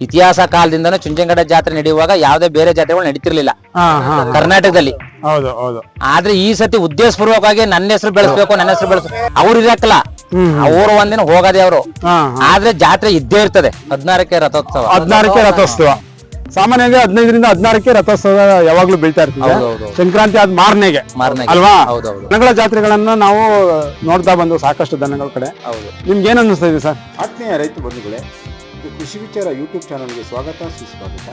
ಇತಿಹಾಸ ಕಾಲದಿಂದನೂ ಚುಂಚನಗಡ ಜಾತ್ರೆ ನಡೆಯುವಾಗ ಯಾವುದೇ ಬೇರೆ ಜಾತ್ರೆಗಳು ನಡೀತಿರ್ಲಿಲ್ಲ. ಹಾ ಹಾ ಕರ್ನಾಟಕದಲ್ಲಿ. ಹೌದು ಹೌದು. ಆದ್ರೆ ಈ ಸತಿ ಉದ್ದೇಶಪೂರ್ವಕವಾಗಿ ನನ್ನ ಹೆಸರು ಬೆಳೆಸ್ಬೇಕು ನನ್ನ ಹೆಸರು ಬೆಳೆಸ್ಬೇಕು. ಅವ್ರು ಇರಕ್ಕಲ್ಲ. ಹ್ಮ್ ಅವರು ಒಂದಿನ ಹೋಗದೆ ಅವರು. ಹಾ ಆದ್ರೆ ಜಾತ್ರೆ ಇದ್ದೇ ಇರ್ತದೆ. ಹದಿನಾರಕ್ಕೆ ರಥೋತ್ಸವ. ಹದಿನಾರಕ್ಕೆ ರಥೋತ್ಸವ. ಸಾಮಾನ್ಯವಾಗಿ ಹದಿನೈದರಿಂದ ಹದಿನಾರಕ್ಕೆ ರಥೋತ್ಸವ ಯಾವಾಗ್ಲೂ ಬೀಳ್ತಾ ಇರ್ತೀವಿ ಹೌದೌದು. ಸಂಕ್ರಾಂತಿ ಆದ ಮಾರನೆಗೆ. ಮಾರನೆಗೆ. ಅಲ್ವಾ? ಹೌದೌದು. ದನಗಳ ಜಾತ್ರೆಗಳನ್ನ ನಾವು ನೋಡ್ತಾ ಬಂದು ಸಾಕಷ್ಟು ದನಗಳ ಕಡೆ. ಹೌದು. ನಿಮ್ಗೆ ಏನ್ ಅನ್ನಿಸ್ತಾ ಇದೆ ಸರ್? ಆತ್ಮೀಯ ರೈತ ಬಂಧುಗಳೇ ಇದು ಕೃಷಿ ವಿಚಾರ ಯೂಟ್ಯೂಬ್ ಚಾನಲ್ಗೆ ಸ್ವಾಗತ, ಸುಸ್ವಾಗತ.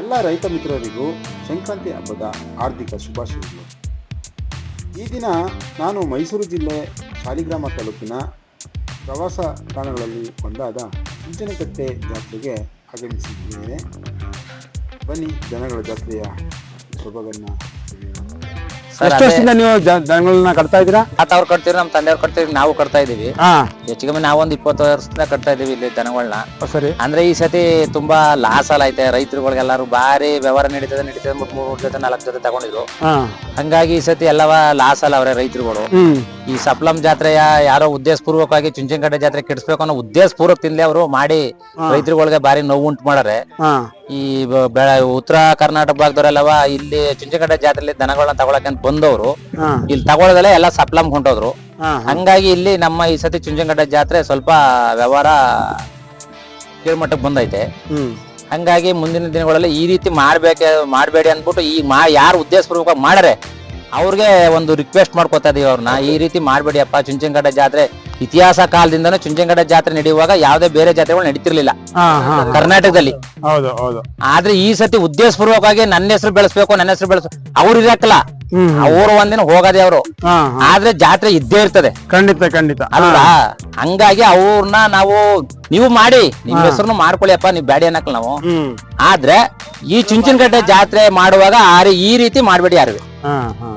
ಎಲ್ಲ ರೈತ ಮಿತ್ರರಿಗೂ ಸಂಕ್ರಾಂತಿ ಹಬ್ಬದ ಆರ್ಥಿಕ ಶುಭಾಶಯಗಳು. ಈ ದಿನ ನಾನು ಮೈಸೂರು ಜಿಲ್ಲೆ ಶಾಲಿಗ್ರಾಮ ತಾಲೂಕಿನ ಪ್ರವಾಸ ತಾಣಗಳಲ್ಲಿ ಒಂದಾದ ಚುಂಚನಕಟ್ಟೆ ಜಾತ್ರೆಗೆ ಆಗಮಿಸಿದ್ದೇನೆ. ಬನ್ನಿ, ಜನಗಳ ಜಾತ್ರೆಯ ಸೊಬಗನ್ನು ಎಷ್ಟು ವರ್ಷದಿಂದ ನೀವು ಜ- ದನಗಳನ್ನ ಕಟ್ತಾ ಇದ್ದೀರಾ? ಹತ್ತು ಅವ್ರು ಕಟ್ತೀವಿ ನಮ್ಮ ತಂದೆಯವ್ರು ಕಟ್ತೀವಿ ನಾವು ಕಟ್ತಾ ಇದೀವಿ ಹಾ. ಹೆಚ್ಚು ಕಮ್ಮಿ ನಾವೊಂದು ಇಪ್ಪತ್ತು ವರ್ಷದಿಂದ ಕಟ್ತಾ ಇದೀವಿ ಇಲ್ಲಿ ದನಗಳನ್ನ ಸರಿ. ಅಂದ್ರೆ ಈ ಸತಿ ತುಂಬಾ ಲಾಸ್ ಅಲ್ಲ ಐತೆ ರೈತರುಗಳಿಗೆಲ್ಲರೂ ಭಾರಿ ವ್ಯವಹಾರ ನಡೀತದೆ ನಡೀತದೆ ಮೂರ್ ಮೂರ್ ಜೊತೆ ನಾಲ್ಕು ಜೊತೆ ತಗೊಂಡಿದ್ರು. ಹಾ. ಹಂಗಾಗಿ ಈ ಸತಿ ಎಲ್ಲವ ಲಾಸ್ ಅಲ್ಲ ಅವರೇ ರೈತರುಗಳು. ಹ್ಮ್. ಈ ಸಪ್ಲಂ ಜಾತ್ರೆಯ ಯಾರೋ ಉದ್ದೇಶ ಪೂರ್ವಕವಾಗಿ ಚುಂಚನಕಟ್ಟೆ ಜಾತ್ರೆ ಕೆಡಿಸ್ಬೇಕು ಅನ್ನೋ ಉದ್ದೇಶ ಪೂರ್ವಕದಿಂದಲೇ ಅವರು ಮಾಡಿ ರೈತರುಗಳಿಗೆ ಭಾರಿ ನೋವು ಉಂಟು ಮಾಡಾರೆ. ಹಾ. ಈ ಬ- ಬೆಳ ಉತ್ತರ ಕರ್ನಾಟಕ ಭಾಗದವರೆಲ್ಲವ ಇಲ್ಲಿ ಚುಂಚಕಟ್ಟೆ ಜಾತ್ರೆಯಲ್ಲಿ ದನಗಳನ್ನ ತಗೊಳಕ್ಕೆ ಅಂತ ಬಂದವರು. ಹಾ. ಇಲ್ಲಿ ತಗೊಳ್ಳೋದಲ್ಲ ಎಲ್ಲ ಸಪ್ಲಂ ಹೊಂಟೋದ್ರು ಹಾ ಹಂಗಾಗಿ ಇಲ್ಲಿ ನಮ್ಮ ಈ ಸತಿ ಚುಂಚನಕಟ್ಟೆ ಜಾತ್ರೆ ಸ್ವಲ್ಪ ವ್ಯವಹಾರ ಕೀಳ್ಮಟ್ಟಕ್ಕೆ ಬಂದೈತೆ. ಹ್ಮ್. ಹಂಗಾಗಿ ಮುಂದಿನ ದಿನಗಳಲ್ಲಿ ಈ ರೀತಿ ಮಾಡ್ಬೇಕೆ ಮಾಡಬೇಡಿ ಅಂದ್ಬಿಟ್ಟು ಈ ಮಾ ಯಾರು ಉದ್ದೇಶಪೂರ್ವಕ ಮಾಡರೆ ಅವ್ರಿಗೆ ಒಂದು ರಿಕ್ವೆಸ್ಟ್ ಮಾಡ್ಕೋತಾ ಇದೀವಿ ಅವ್ರನ್ನ ಈ ರೀತಿ ಮಾಡಬೇಡಿ ಅಪ್ಪ ಚುಂಚನಕಟ್ಟೆ ಜಾತ್ರೆ ಇತಿಹಾಸ ಕಾಲದಿಂದನೂ ಚುಂಚನಗಡ್ಡ ಜಾತ್ರೆ ನಡೆಯುವಾಗ ಯಾವುದೇ ಬೇರೆ ಜಾತ್ರೆಗಳು ನಡೀತಿರ್ಲಿಲ್ಲ. ಕರ್ನಾಟಕದಲ್ಲಿ. ಹೌದು ಹೌದು. ಆದ್ರೆ ಈ ಸತಿ ಉದ್ದೇಶಪೂರ್ವಕವಾಗಿ ನನ್ನ ಹೆಸರು ಬೆಳೆಸ್ಬೇಕು ನನ್ನ ಹೆಸರು ಬೆಳೆಸ್ ಅವ್ರು ಇರಕ್ಕಲ್ಲ. ಅವರು ಒಂದಿನ ಹೋಗದೆ ಅವರು. ಆದ್ರೆ ಜಾತ್ರೆ ಇದ್ದೇ ಇರ್ತದೆ. ಖಂಡಿತ ಖಂಡಿತ. ಅಲ್ಲ ಹಂಗಾಗಿ ಅವ್ರನ್ನ ನಾವು ನೀವು ಮಾಡಿ ನಿಮ್ ಹೆಸರು ಮಾಡ್ಕೊಳ್ಳಿ ಅಪ್ಪ ನೀವು ಬ್ಯಾಡಿ ಅನ್ನಕ್ಕಲ್ಲ ನಾವು. ಆದ್ರೆ ಈ ಚುಂಚನಗಡ್ಡೆ ಜಾತ್ರೆ ಮಾಡುವಾಗ ಆ ಈ ರೀತಿ ಮಾಡ್ಬೇಡಿ ಯಾರು ಹಾ ಹಾ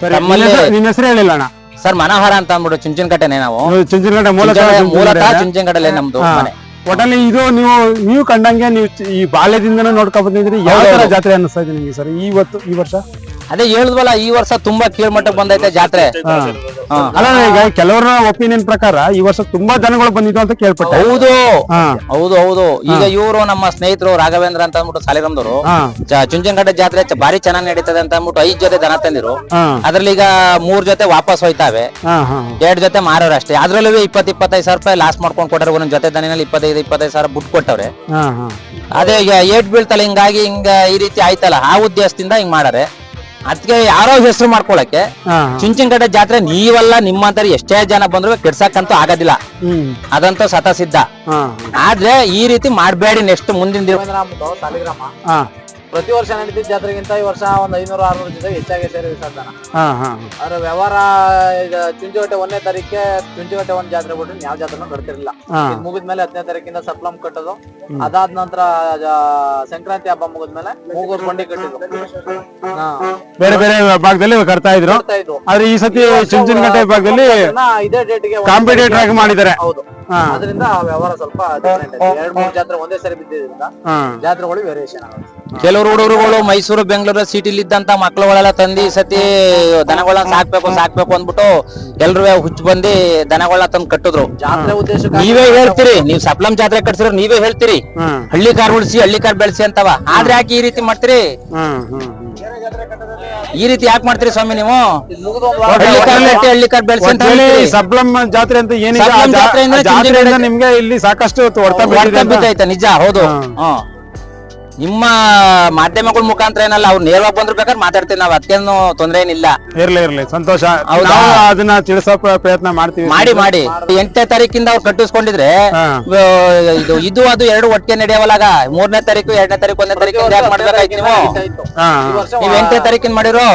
ಸರಿ ನಿನ್ನ ಹೆಸರು- ನಿನ್ನ ಹೆಸರು ಹೇಳಿಲ್ಲ ಅಣ್ಣ ಸರ್ ಮನೋಹರ ಅಂತ ಅಂದ್ಬಿಟ್ಟು ಚುಂಚನಕಟ್ಟೆನೆ ನಾವು ನೀವು ಚುಂಚನಗಡ್ಡೆ ಮೂಲತಃ. ಚುಂಚನಕಟ್ಟೆ ನಮ್ದು ಹಾ. ಮನೆ ಒಟ್ಟಲ್ಲಿ ಇದು ನೀವು ನೀವು ಕಂಡಂಗೆ ನೀವು ಚ- ಈ ಬಾಲ್ಯದಿಂದನೂ ನೋಡ್ಕೊಂಡ್ ಬಂದಿದ್ರಿ ಯಾವ ತರ ಹೌದೌದು. ಜಾತ್ರೆ ಅನಿಸ್ತಾ ಇದೆ ನಿಮಗೆ ಸರ್ ಇವತ್ತು ಈ ವರ್ಷ ಅದೇ ಹೇಳಿದ್ವಲ್ಲ ಈ ವರ್ಷ ತುಂಬಾ ಕೀಳ್ಮಟ್ಟಕ್ಕೆ ಬಂದೈತೆ ಜಾತ್ರೆ ಹಾ. ಅಲ್ಲ ಈಗ ಕೆಲವರ ಒಪಿನಿಯನ್ ಪ್ರಕಾರ ಈ ವರ್ಷ ತುಂಬಾ ಜನಗಳು ಬಂದಿದ್ದು ಅಂತ ಕೇಳ್ಪಟ್ಟೆ. ಹೌದು. ಹೌದು ಹೌದು. ಈಗ ಇವರು ನಮ್ಮ ಸ್ನೇಹಿತರು ರಾಘವೇಂದ್ರ ಅಂತ ಅಂದ್ಬಿಟ್ಟು ಸಾಲಿರಾಮ್ದವರು ಚುಂಚನಕಟ್ಟೆ ಜಾತ್ರೆ ಬಾರಿ ಭಾರಿ ಚೆನ್ನಾಗಿ ನಡೀತದೆ ಅಂತ ಅಂದ್ಬಿಟ್ಟು ಐದ್ ಜೊತೆ ದನ ತಂದಿರು. ಅದ್ರಲ್ಲಿ ಈಗ ಮೂರ್ ಜೊತೆ ವಾಪಸ್ ಹೋಯ್ತಾವೆ. ಎರಡ್ ಜೊತೆ ಮಾರೋರು ಅಷ್ಟೇ. ಅದ್ರಲ್ಲೂ ಇಪ್ಪತ್ ಇಪ್ಪತ್ತೈದು ಸಾವಿರ ರೂಪಾಯಿ ಲಾಸ್ ಮಾಡ್ಕೊಂಡು ಕೊಟ್ಟರೆ ಒಂದೊಂದ್ ಜೊತೆ ದನಿನಲ್ಲಿ ಇಪ್ಪತ್ತೈದು ಇಪ್ಪತ್ತೈದು ಸಾವಿರ ಬಿಟ್ಟು ಕೊಟ್ಟವ್ರೆ. ಅದೇ ಈಗ ಏಟ್ ಬೀಳ್ತಲ್ಲ ಹಿಂಗಾಗಿ ಹಿಂಗ ಈ ರೀತಿ ಆಯ್ತಲ್ಲ. ಆ ಉದ್ದೇಶದಿಂದ ಹಿಂಗ್ ಮಾಡಾರೆ. ಅದಕ್ಕೆ ಯಾರೋ ಹೆಸರು ಮಾಡ್ಕೊಳಕ್ಕೆ ಹಾ. ಚುಂಚನಕಟ್ಟೆ ಜಾತ್ರೆ ನೀವಲ್ಲ ನಿಮ್ಮಂತರ ಎಷ್ಟೇ ಜನ ಬಂದ್ರು ಕೆಡ್ಸಕ್ಕಂತೂ ಆಗೋದಿಲ್ಲ. ಅದಂತೂ ಸತ ಸಿದ್ಧ ಹಾ. ಆದ್ರೆ ಈ ರೀತಿ ಮಾಡಬೇಡಿ ನೆಕ್ಸ್ಟ್ ಮುಂದಿನ ದಿನ. ಸಾಲಿಗ್ರಾಮ ಹಾ. ಪ್ರತಿ ವರ್ಷ ನಡೀತಿದ್ದ ಜಾತ್ರೆಗಿಂತ ಈ ವರ್ಷ ಒಂದ್ ಐನೂರು ಆರ್ನೂರು ಜೊತೆ ಹೆಚ್ಚಾಗಿ ಸೇರಿ ವಿಸರ್ಜನ ಹಾ ವ್ಯವಹಾರ ಈಗ ಚುಂಚುಗಟ್ಟೆ ಒಂದನೇ ತಾರೀಕೆ ಚುಂಚುಗಟ್ಟೆ ಒಂದ್ ಜಾತ್ರೆ ಬಿಟ್ಟು ಯಾವ ಜಾತ್ರೆನೂ ಕಟ್ತಿರ್ಲಿಲ್ಲ ಹಾ. ಮುಗಿದ್ಮೇಲೆ ಹತ್ತನೇ ತಾರೀಕಿಂದ ಸಪ್ಲಂ ಕಟ್ಟೋದು. ಅದಾದ ನಂತರ ಜ- ಸಂಕ್ರಾಂತಿ ಹಬ್ಬ ಮುಗಿದ್ಮೇಲೆ ಮೂಗೂರ್ ಬಂಡಿ ಕಟ್ಟಿದ್ರು ಹಾ. ಬೇರೆ ಬೇರೆ ಭಾಗದಲ್ಲಿ ಕಟ್ತಾ ಇದ್ರು. ಕಟ್ತಾ ಇದ್ವು. ಆದ್ರೆ ಈ ಸತಿ ಚುಂಚನಗಟ್ಟೆ ಭಾಗದಲ್ಲಿ ಇದೇ ಡೇಟ್ಗೆ ಕಾಂಪಿಟೇಟರ್ ಆಗಿ ಮಾಡಿದ್ದಾರೆ. ಹೌದು. ಹಾ. ಅದರಿಂದ ವ್ಯವಹಾರ ಸ್ವಲ್ಪ ಎರಡು ಎರಡ್ ಮೂರು ಜಾತ್ರೆ ಒಂದೇ ಸರಿ ಬಿದ್ದಿದ್ರಿಂದ ಜಾತ್ರೆಗಳು ವೇರಿಯೇಷನ್ ಆಗುತ್ತೆ. ಕೆಲವರು ಹುಡುಗರುಗಳು ಮೈಸೂರು ಬೆಂಗಳೂರು ಸಿಟಿಲಿ ಇದ್ದಂತ ಮಕ್ಳುಗಳೆಲ್ಲ ತಂದು ಈ ಸತಿ ದನಗಳನ್ನ ಸಾಕ್ಬೇಕು ಸಾಕ್ಬೇಕು ಅಂದ್ಬಿಟ್ಟು ಎಲ್ರು ಹುಚ್ಚು ಬಂದು ದನಗಳನ್ನ ತಂದು ಕಟ್ಟಿದ್ರು. ಜಾತ್ರೆ ಉದ್ದೇಶ ನೀವೇ ಹೇಳ್ತೀರಿ ನೀವ್ ಸಪ್ಲಂ ಜಾತ್ರೆ ಕಟ್ಸಿರೋ ನೀವೇ ಹೇಳ್ತೀರಿ. ಹಳ್ಳಿ ಕಾರ್ ಉಳಿಸಿ ಹಳ್ಳಿ ಕಾರ್ ಬೆಳೆಸಿ ಅಂತವ. ಆದ್ರೆ ಯಾಕೆ ಈ ರೀತಿ ಮಾಡ್ತೀರಿ? ಜಾತ್ರೆ ಹಾ ಈ ರೀತಿ ಯಾಕೆ ಮಾಡ್ತೀರಿ ಸ್ವಾಮಿ ನೀವು? ಮುಗಿದು ಒಂದ್ ಹಳ್ಳಿ ಕಾರ್ ನೆಟ್ಟಿ ಹಳ್ಳಿ ಕಾರ್ ಬೆಳೆಸಿ ಅಂತ ಒಟ್ಟಲ್ಲಿ ಹೇಳ್ತೀರಿ. ಜಾತ್ರೆ ಅಂತ ಜಾ- ಜಾತ್ರೆಯಿಂದ ನಿಮ್ಗೆ ಇಲ್ಲಿ ಸಾಕಷ್ಟು ಹೊಡ್ತ ಬಿದ್ದೈತೆ ನಿಜ ಹೌದು. ಹಾ. ನಿಮ್ಮ ಮಾಧ್ಯಮಗಳ ಮುಖಾಂತರ ಏನಲ್ಲ ಅವ್ರು ನೇರವಾಗಿ ಬಂದ್ರು ಬೇಕಾದ್ರೆ ಮಾತಾಡ್ತೀವಿ ನಾವು. ಅದಕ್ಕೇನು ತೊಂದ್ರೆ ಏನಿಲ್ಲ. ಇರ್ಲಿ ಇರ್ಲಿ. ಸಂತೋಷ. ಹೌದಾ? ನಾವು ಅದನ್ನ ತಿಳಿಸೋ ಪ್ರ- ಪ್ರಯತ್ನ ಮಾಡ್ತೀವಿ. ಮಾಡಿ ಮಾಡಿ. ಎಂಟನೇ ತಾರೀಕಿಂದ ಅವ್ರು ಕಟ್ಟಿಸ್ಕೊಂಡಿದ್ರೆ ಹಾ. ಆ, ಇದು ಇದು ಅದು ಎರಡು ಒಟ್ಟಿಗೆ ನಡೆಯವಲ್ಲಾಗ ಮೂರನೇ ತಾರೀಕು ಎರಡನೇ ತಾರೀಕು ಒಂದನೇ ತಾರೀಕು ಯಾಕೆ ಮಾಡ್ಬೇಕಾಯ್ತು ನೀವು? ನೀವು ಹಾ ಎಂಟನೇ ತಾರೀಕಿನ ಮಾಡಿರೋ?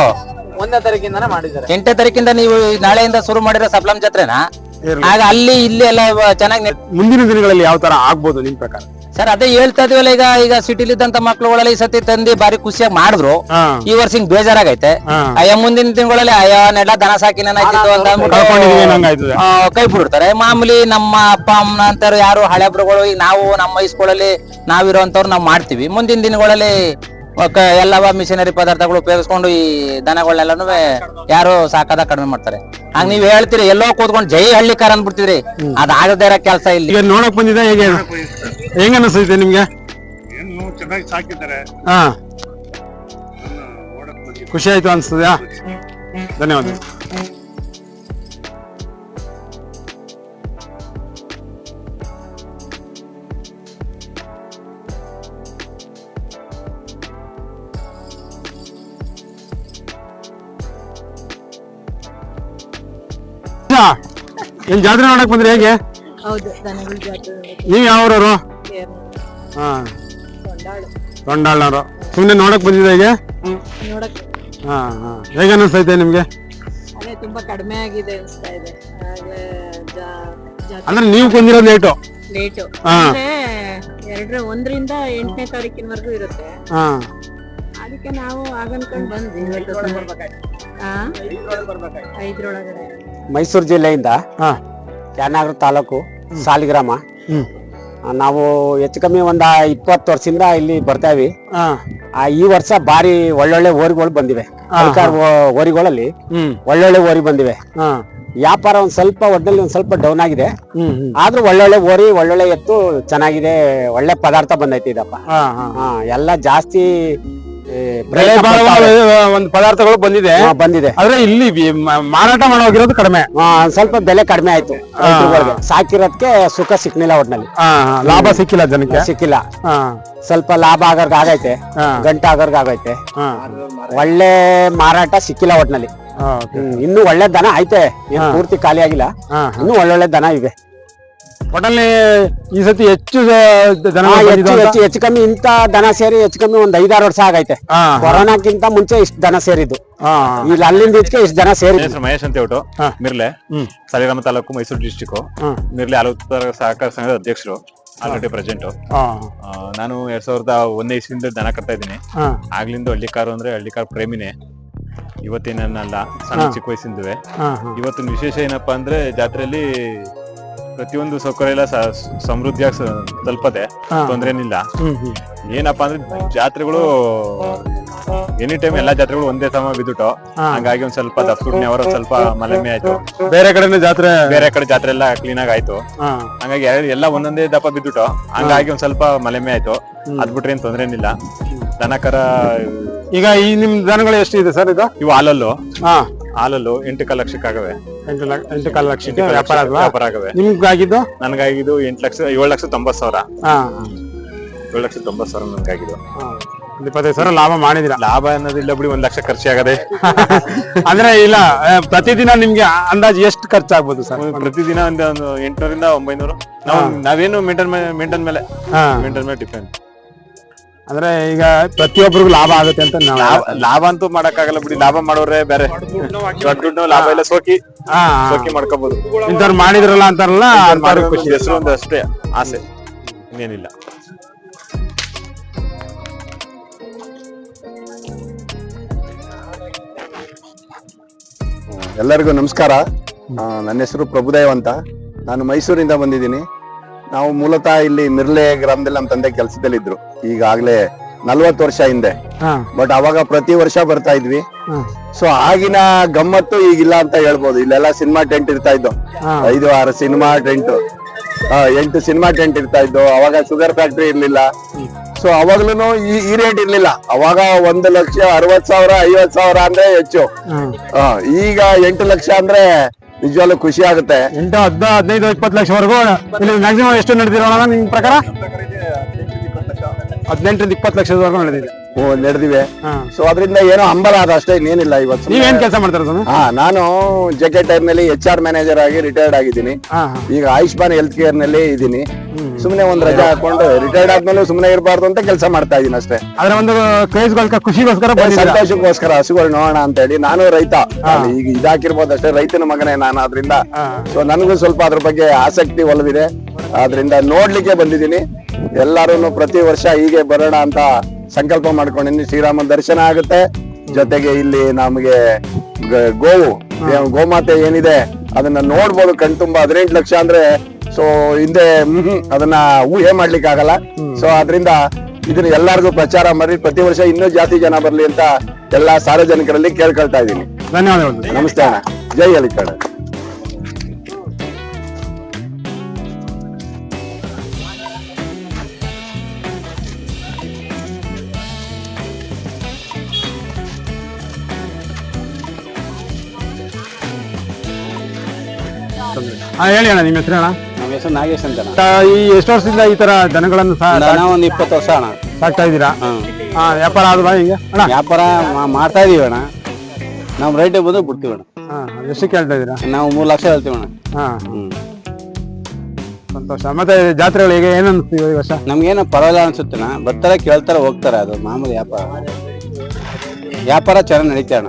ಒಂದನೇ ತಾರೀಕಿಂದ ಮಾಡಿದ್ದಾರೆ. ಎಂಟನೇ ತಾರೀಕಿಂದ ನೀವು ನಾಳೆಯಿಂದ ಶುರು ಮಾಡಿರೋ ಸಪ್ಲಂ ಜಾತ್ರೆನಾ? ಇರ್ಲಿ. ಆಗ ಅಲ್ಲಿ ಇಲ್ಲಿ ಎಲ್ಲ ಚೆನ್ನಾಗಿ ಮುಂದಿನ ದಿನಗಳಲ್ಲಿ ಯಾವ ತರ ಆಗ್ಬೋದು ನಿಮ್ ಪ್ರಕಾರ? ಸರ್ ಅದೇ ಹೇಳ್ತಾ ಇದೀವಲ್ಲ ಈಗ ಈಗ ಸಿಟಿಲಿ ಇದ್ದಂತ ಮಕ್ಳುಗಳಲ್ಲಿ ಈ ಸತಿ ತಂದಿ ಬಾರಿ ಖುಷಿಯಾಗಿ ಮಾಡಿದ್ರು. ಹಾ. ಈ ವರ್ಷ ಹಿಂಗ್ ಬೇಜಾರಾಗೈತೆ. ಹಾ. ಅಯ್ಯ ಮುಂದಿನ ತಿಂಗಳಲ್ಲಿ ಅಯ್ಯ ನೆಡ್ಲ ದನ ಸಾಕಿನ ಅಂತ ಅಂದ್ಬಿಟ್ಟು, ಕಳ್ಕೊಂಡಿದೀವಿ ಅನ್ನಂಗಾಯ್ತದೆ. ಆ, ಕೈ ಬಿಡ್ತಾರೆ ಮಾಮೂಲಿ ನಮ್ಮ ಅಪ್ಪ ಅಮ್ಮನ ಅಂತಾರು ಯಾರು ಹಳೆಬ್ರುಗಳು ಈಗ ನಾವು ನಮ್ಮ ಹೈಸ್ಕೂಲಲ್ಲಿ ನಾವಿರುವಂತವ್ರು ನಾವು ಮಾಡ್ತೀವಿ. ಮುಂದಿನ ದಿನಗಳಲ್ಲಿ ಕ- ಎಲ್ಲವ ಮಿಷನರಿ ಪದಾರ್ಥಗಳು ಉಪಯೋಗಿಸ್ಕೊಂಡು ಈ ದನಗಳನ್ನೆಲ್ಲನೂ ಯಾರು ಸಾಕದ ಕಡಿಮೆ ಮಾಡ್ತಾರೆ. ಹಂಗ ನೀವ್ ಹೇಳ್ತೀರಿ ಎಲ್ಲೋ ಕೂತ್ಕೊಂಡು ಜೈ ಹಳ್ಳಿ ಕಾರ್ ಅಂದ್ಬಿಡ್ತಿದ್ರಿ ಅದಾಗದೇ ಇರೋ ಕೆಲಸ ಇಲ್ಲಿ. ಈಗ ನೋಡಕ್ ಬಂದಿದೆ ಹೇಗೆ? ಹೆಂಗ ಅನಿಸ್ತೈತೆ ನಿಮ್ಗೆ? ಏನು ಚೆನ್ನಾಗಿ ಸಾಕಿದ್ದಾರೆ. ಹಾ. ಖುಷಿ ಆಯ್ತು ಅನ್ಸ್ತದ್ಯಾ? ಧನ್ಯವಾದ ಏನ್ ಜಾತ್ರೆ ನೋಡಕ್ ಬಂದ್ರಿ ಹೇಗೆ? ಹೌದು ದನಗಳ ಜಾತ್ರೆ ನೀವ್ ಯಾವ್ರವ್ರು ಹಾ. ತೊಂಡಾಳ್ನವ್ರು. ಸುಮ್ನೆ ನೋಡಕ್ ಬಂದಿದ್ದ ಹೇಗೆ? ನೋಡಕ್ಕೆ ಹಾ ಹಾ. ಹೇಗೆ ಅನಿಸ್ತೈತೆ ನಿಮ್ಗೆ? ಅದೇ ತುಂಬಾ ಕಡಿಮೆ ಆಗಿದೆ ಅನಿಸ್ತಾ ಇದೆ. ಜಾ- ಅಂದ್ರೆ ನೀವು ಬಂದಿರೋ ಲೇಟು? ಲೇಟು. ಹಾ. ಅಂದ್ರೆ ಎರಡರ ಒಂದರಿಂದ ಎಂಟನೇ ತಾರೀಕಿನವರೆಗೂ ಇರುತ್ತೆ. ಹಾ. ಅದಕ್ಕೆ ನಾವು ಆಗನ್ಕೊಂಡ್ ಬಂದ್ವಿ. ಇವತ್ತು? ಐದ್ರೊಳಗಡೆ. ಮೈಸೂರು ಜಿಲ್ಲೆಯಿಂದ ಹಾ. ಕ್ಯಾನಗರ ತಾಲೂಕು ಸಾಲಿಗ್ರಾಮ. ಹ್ಮ್. ನಾವು ಹೆಚ್ಚು ಕಮ್ಮಿ ಒಂದ ಇಪ್ಪತ್ತು ವರ್ಷದಿಂದ ಇಲ್ಲಿ ಬರ್ತಾವಿ ಈ ವರ್ಷ ಬಾರಿ ಒಳ್ಳೊಳ್ಳೆ ಓರಿಗಳು ಬಂದಿವೆ. ಸರ್ಕಾರ ಓರಿಗಳಲ್ಲಿ ಒಳ್ಳೊಳ್ಳೆ ಓರಿ ಬಂದಿವೆ. ವ್ಯಾಪಾರ ಒಂದ್ ಸ್ವಲ್ಪ ಒಟ್ಟಿನಲ್ಲಿ ಒಂದ್ ಸ್ವಲ್ಪ ಡೌನ್ ಆಗಿದೆ. ಆದ್ರೂ ಒಳ್ಳೊಳ್ಳೆ ಓರಿ ಒಳ್ಳೊಳ್ಳೆ ಎತ್ತು ಚೆನ್ನಾಗಿದೆ ಒಳ್ಳೆ ಪದಾರ್ಥ ಬಂದೈತಿ ಇದಪ್ಪ. ಎಲ್ಲ ಜಾಸ್ತಿ ಒಂದು ಪದಾರ್ಥಗಳು ಬಂದಿದೆ. ಬಂದಿದೆ. ಆದ್ರೆ ಇಲ್ಲಿ ಮಾರಾಟ ಮಾಡೋಗಿರೋದು ಕಡಿಮೆ. ಸ್ವಲ್ಪ ಬೆಲೆ ಕಡಿಮೆ ಆಯ್ತು. ಸಾಕಿರೋದಕ್ಕೆ ಸುಖ ಸಿಕ್ಲಿಲ್ಲ ಒಟ್ನಲ್ಲಿ. ಲಾಭ ಸಿಕ್ಕಿಲ್ಲ ಜನಕ್ಕೆ. ಸಿಕ್ಕಿಲ್ಲ. ಸ್ವಲ್ಪ ಲಾಭ ಆಗೋರ್ಗ ಆಗೈತೆ. ಗಂಟ ಆಗೋರ್ಗ ಆಗೈತೆ. ಒಳ್ಳೆ ಮಾರಾಟ ಸಿಕ್ಕಿಲ್ಲ ಒಟ್ನಲ್ಲಿ. ಇನ್ನು ಒಳ್ಳೆ ದನ ಐತೆ. ಪೂರ್ತಿ ಖಾಲಿ ಆಗಿಲ್ಲ. ಇನ್ನೂ ಒಳ್ಳೊಳ್ಳೆ ದನ ಇವೆ. ಒಟ್ಟಲ್ಲಿ ಈ ಸತಿ ಹೆಚ್ಚು ದನ ಹಾ, ಬಂದಿದ್ದು ಹೆಚ್ಚು ಅಂತ? ಹೆಚ್ಚು ಹೆಚ್ಚು ಕಮ್ಮಿ ಇಂತ ದನ ಸೇರಿ ಹೆಚ್ಚು ಕಮ್ಮಿ ಒಂದ್ ಐದಾರು ವರ್ಷ ಆಗೈತೆ. ಹಾ ಕೊರೋನಾಕ್ಕಿಂತ ಮುಂಚೆ ಇಷ್ಟು ದನ ಸೇರಿದ್ದು. ಹಾ ಇಲ್ಲಿ ಅಲ್ಲಿಂದ ಈಚೆಗೆ ಇಷ್ಟು ದನ ನನ್ನ ಸೇರಿದ್ದು. ಹೆಸರು ಮಹೇಶ್ ಅಂತ ಹೇಳ್ಬಿಟ್ಟು ಹಾ. ಮಿರ್ಲೆ ಹ್ಮ್. ಸಾಲಿಗ್ರಾಮ ತಾಲೂಕು ಮೈಸೂರು ಡಿಸ್ಟಿಕ್ ಮಿರಲೆ ಮಿರ್ಲೆ ಸಹಕಾರ ಸಂಘದ ಅಧ್ಯಕ್ಷರು ಆಲ್ರೆಡಿ ಪ್ರೆಸೆಂಟ್ ಹಾ. ನಾನು ಎರಡ್ ಸಾವಿರದ ಒಂದೇ ಇಸ್ವಿಯಿಂದ ದನ ಕಟ್ತಾ ಇದ್ದೀನಿ. ಹಾ. ಆಗ್ಲಿಂದ ಹಳ್ಳಿಕಾರು ಅಂದ್ರೆ ಹಳ್ಳಿಕಾರ್ ಪ್ರೇಮಿನೇ. ಇವತ್ತೇನಲ್ಲ ಸಣ್ಣ ಚಿಕ್ಕ ವಯಸ್ಸಿಂದುವೆ. ಹಾ ಹಾ. ಇವತ್ತಿನ ವಿಶೇಷ ಏನಪ್ಪಾ ಅಂದ್ರೆ ಜಾತ್ರೆಯಲ್ಲಿ ಪ್ರತಿಯೊಂದು ಸೌಕರ್ಯ ಎಲ್ಲ ಸಮೃದ್ಧಿಯಾಗಿ ತಲುಪದೆ. ಹಾ. ತೊಂದ್ರೆ ಏನಿಲ್ಲ ಹ್ಮ್ ಹ್ಮ್. ಏನಪ್ಪಾ ಅಂದ್ರೆ ಜಾತ್ರೆಗಳು ಎನಿ ಟೈಮ್ ಎಲ್ಲಾ ಜಾತ್ರೆಗಳು ಒಂದೇ ಸಮ ಬಿದ್ದುಟ್ಟು ಹಾ. ಹಂಗಾಗಿ ಒಂದ್ ಸ್ವಲ್ಪ ದಪ್ಪುಡ್ನಿ ಅವರ ಸ್ವಲ್ಪ ಮಲಮೆ ಆಯ್ತು. ಬೇರೆ ಕಡೆ ಜಾತ್ರೆ ಬೇರೆ ಕಡೆ ಜಾತ್ರೆ ಎಲ್ಲ ಕ್ಲೀನ್ ಆಗಿ ಆಯ್ತು. ಹಂಗಾಗಿ ಎಲ್ಲ ಒಂದೊಂದೇ ದಪ್ಪ ಬಿದ್ದುಟ್ಟು ಹಂಗಾಗಿ ಒಂದ್ ಸ್ವಲ್ಪ ಮಲಮೆ ಆಯ್ತು. ಅದ್ ಬಿಟ್ರೆ ಏನ್ ತೊಂದ್ರೆ ಏನಿಲ್ಲ. ದನಕರ ಈಗ ಈ ನಿಮ್ ದನಗಳು ಎಷ್ಟು ಇದೆ ಸರ್ ಇದು? ಇವು ಹಾಲಲ್ಲು. ಹಾ. ಹಾಲಲ್ಲು ಎಂಟು ಕಾಲ ಲಕ್ಷಕ್ಕಾಗವೆ. ಎಂಟು ಲಕ್ಷ ಎಂಟು ಕಾಲು ಲಕ್ಷಕ್ಕೆ ವ್ಯಾಪಾರ ಅಲ್ವಾ? ವ್ಯಾಪಾರ ಆಗವೆ ನಿಮ್ಗಾಗಿದ್ದು? ನನ್ಗಾಗಿದ್ದು ಎಂಟು ಲಕ್ಷ ಏಳು ಲಕ್ಷ ತೊಂಬತ್ ಸಾವಿರ. ಹಾ. ಏಳು ಲಕ್ಷ ತೊಂಬತ್ ಸಾವಿರ ನನ್ಗಾಗಿದ್ದು. ಒಂದ್ ಇಪ್ಪತ್ತೈದು ಸಾವಿರ ಲಾಭ ಮಾಡಿದಿರ ಲಾಭ ಅನ್ನೋದಿಲ್ಲ ಬಿಡಿ ಒಂದ್ ಲಕ್ಷ ಖರ್ಚಾಗದೆ. ಅಂದ್ರೆ ಇಲ್ಲ ಆ, ಪ್ರತಿದಿನ ನಿಮ್ಗೆ ಅಂದಾಜು ಎಷ್ಟು ಖರ್ಚಾಗ್ಬೋದು ಸರ್? ಪ್ರತಿದಿನ ಒಂದು ಎಂಟುನೂರಿಂದ ಎಂಟ್ನೂರಿಂದ ಒಂಬೈನೂರು. ನಾವು ನಾವೇನು ಮೇಂಟೈನ್ ಮೇಂಟೈನ್ ಮೇಲೆ. ಹಾ. ಮೇಂಟೈನ್ ಮೇಲೆ ಡಿಪೆಂಡ್. ಅಂದ್ರೆ ಈಗ ಪ್ರತಿಯೊಬ್ಬರಿಗೂ ಲಾಭ ಆಗುತ್ತೆ ಅಂತ ನಾವು ಲಾಭ ಲಾಭ ಅಂತೂ ಮಾಡಕ್ಕಾಗಲ್ಲ ಬಿಡಿ. ಲಾಭ ಮಾಡೋರೆ ಬೇರೆ. ದೊಡ್ಡ ದುಡ್ಡು ಲಾಭ ಇಲ್ಲ ಸೋಕಿ. ಹಾ ಸೋಕಿ ಮಾಡ್ಕೋಬಹುದು ಇಂಥವ್ರು ಮಾಡಿದ್ರಲ್ಲ ಅಂತಾರಲ್ಲ ಅಂತಾರು ಖುಷಿ ಹೆಸರು ಒಂದು ಅಷ್ಟೇ ಆಸೆ. ಇನ್ನೇನಿಲ್ಲ. ಎಲ್ಲರಿಗೂ ನಮಸ್ಕಾರ. ನನ್ನ ಹೆಸರು ಪ್ರಭುದೇವ್ ಅಂತ. ನಾನು ಮೈಸೂರಿಂದ ಬಂದಿದ್ದೀನಿ. ನಾವು ಮೂಲತಃ ಇಲ್ಲಿ ಮಿರ್ಲೆ ಗ್ರಾಮದಲ್ಲಿ ನಮ್ಮ ತಂದೆ ಕೆಲಸದಲ್ಲಿದ್ರು. ಈಗಾಗಲೇ ನಲ್ವತ್ತು ವರ್ಷ ಹಿಂದೆ. ಬಟ್ ಅವಾಗ ಪ್ರತಿ ವರ್ಷ ಬರ್ತಾ ಇದ್ವಿ. ಸೊ ಆಗಿನ ಗಮ್ಮತ್ತು ಈಗಿಲ್ಲ ಅಂತ ಹೇಳ್ಬೋದು. ಇಲ್ಲೆಲ್ಲ ಸಿನಿಮಾ ಟೆಂಟ್ ಇರ್ತಾ ಇದ್ದು. ಐದು ಆರು ಸಿನಿಮಾ ಟೆಂಟ್ ಎಂಟು ಸಿನಿಮಾ ಟೆಂಟ್ ಇರ್ತಾ ಇದ್ದು. ಅವಾಗ ಶುಗರ್ ಫ್ಯಾಕ್ಟ್ರಿ ಇರ್ಲಿಲ್ಲ. ಸೊ ಅವಾಗ್ಲೂ ಈ ಈ ರೇಟ್ ಇರ್ಲಿಲ್ಲ. ಅವಾಗ ಒಂದು ಲಕ್ಷ ಅರವತ್ ಸಾವಿರ ಐವತ್ ಸಾವಿರ ಅಂದ್ರೆ ಹೆಚ್ಚು. ಈಗ ಎಂಟು ಲಕ್ಷ ಅಂದ್ರೆ ನಿಜವಾಗ್ಲೂ ಖುಷಿ ಆಗುತ್ತೆ. ಎಂಟು ಹದ್ ಹದಿನೈದು ಇಪ್ಪತ್ತು ಲಕ್ಷವರೆಗೂ ಇಲ್ಲಿ ಮ್ಯಾಕ್ಸಿಮಮ್ ಎಷ್ಟು ನಡೆದಿರೋಣ ನಿಮ್ ಪ್ರಕಾರ? ಹದಿನೆಂಟರಿಂದ ಇಪ್ಪತ್ತು ಲಕ್ಷದವರೆಗೂ ನಡೆದಿದೆ. ನಡೆದಿವೆ. ಸೊ ಅದರಿಂದ ಏನೋ ಹಂಬಲ ಆದ ಅಷ್ಟೇ ಇನ್ನೇನಿಲ್ಲ ಇವತ್ತು. ನೀವೇನ್ ಕೆಲಸ ಮಾಡ್ತಾರೆ ಹಾ ನಾನು ಜೆ ಕೆ ಟೈಮ್ನಲ್ಲಿ ಎಚ್ ಆರ್ ಮ್ಯಾನೇಜರ್ ಆಗಿ ರಿಟೈರ್ಡ್ ಆಗಿದ್ದೀನಿ. ಈಗ ಆಯುಷ್ಮಾನ್ ಹೆಲ್ತ್ ಕೇರ್ನಲ್ಲಿ ಇದ್ದೀನಿ ಸುಮ್ನೆ ಒಂದ್ ರಜೆ ಹಾಕೊಂಡು ರಿಟೈರ್ಡ್ ಆದ್ಮೇಲೆ ಸುಮ್ನೆ ಇರಬಾರ್ದು ಅಂತ ಕೆಲಸ ಮಾಡ್ತಾ ಇದೀನಿ ಅಷ್ಟೇ. ಅದ್ರ ಒಂದು ಖುಷಿಗೋಸ್ಕರ ಸಂತೋಷಕ್ಕೋಸ್ಕರ ಹಸುಗಳು ನೋಡೋಣ ಅಂತ ಹೇಳಿ ನಾನು ರೈತ. ಈಗ ಇದಾಕಿರ್ಬೋದು ಅಷ್ಟೇ ರೈತನ ಮಗನೇ ನಾನು ಅದ್ರಿಂದ. ಸೊ ನನಗೂ ಸ್ವಲ್ಪ ಅದ್ರ ಬಗ್ಗೆ ಆಸಕ್ತಿ ಒಲವಿದೆ. ಆದ್ರಿಂದ ನೋಡ್ಲಿಕ್ಕೆ ಬಂದಿದ್ದೀನಿ. ಎಲ್ಲಾರು ಪ್ರತಿ ವರ್ಷ ಹೀಗೆ ಬರೋಣ ಅಂತ ಸಂಕಲ್ಪ ಮಾಡ್ಕೊಂಡಿದ್ದೀನಿ ಶ್ರೀರಾಮ ದರ್ಶನ ಆಗುತ್ತೆ. ಜೊತೆಗೆ ಇಲ್ಲಿ ನಮಗೆ ಗೋವು. ಗೋಮಾತೆ ಏನಿದೆ ಅದನ್ನ ನೋಡ್ಬೋದು. ಕಣ್ತುಂಬ ಹದಿನೆಂಟು ಲಕ್ಷ ಅಂದ್ರೆ ಸೊ ಹಿಂದೆ ಅದನ್ನ ಊಹೆ ಮಾಡ್ಲಿಕ್ಕೆ ಆಗಲ್ಲ ಸೊ ಅದರಿಂದ ಇದನ್ನ ಎಲ್ಲಾರ್ಗು ಪ್ರಚಾರ ಮಾಡಿ ಪ್ರತಿ ವರ್ಷ ಇನ್ನೂ ಜಾಸ್ತಿ ಜನ ಬರ್ಲಿ ಅಂತ ಎಲ್ಲಾ ಸಾರ್ವಜನಿಕರಲ್ಲಿ ಕೇಳ್ಕೊಳ್ತಾ ಇದ್ದೀನಿ. ಧನ್ಯವಾದಗಳು. ನಮಸ್ತೆ ಜೈ ಜೈ ಹಾ ಹೇಳಿ ಅಣ್ಣ ನಿಮ್ಮ ಹೆಸರು ಅಣ್ಣ? ನಮ್ಮ ಹೆಸರು ನಾಗೇಶ್ ಅಂತ ಈ ಎಷ್ಟು ವರ್ಷದಿಂದ ಈ ತರ ದನಗಳನ್ನು ಸಾ- ನಾನು ಒಂದು ಇಪ್ಪತ್ತು ವರ್ಷ ಅಣ್ಣ. ಸಾಕ್ತಾ ಇದ್ದೀರಾ? ಹಾ. ವ್ಯಾಪಾರ ಆದ್ವಾ ಹಿಂಗೆ. ಅಣ್ಣ. ವ್ಯಾಪಾರ ಮಾ- ಮಾಡ್ತಾ ಇದೀವಿ ಅಣ್ಣ. ನಾವು ರೈಟ್ ಬಂದ್ರೆ ಬಿಡ್ತೀವಿ ಅಣ್ಣ. ಹಾ ಎಷ್ಟು ಕೇಳ್ತಾ ಇದ್ದೀರಾ? ನಾವು ಮೂರು ಲಕ್ಷ ಹೇಳ್ತೀವಿ ಅಣ್ಣ. ಹಾ. ಹ್ಮ್. ಸಂತೋಷ. ಮತ್ತೆ ಜಾತ್ರೆಗಳು ಈಗ ಏನ್ ಅನಿಸ್ತೀವಿ ಈ ವರ್ಷ? ನಮ್ಗೇನು ಪರವಾಗಿಲ್ಲ ಅನ್ಸುತ್ತೆ ಬರ್ತಾರೆ ಕೇಳ್ತಾರೆ ಹೋಗ್ತಾರೆ ಅದು ಮಾಮೂಲಿ ವ್ಯಾಪಾರ. ವ್ಯಾಪಾರ ಚೆನ್ನಾಗಿ ನಡೀತಾ ಅಣ್ಣ.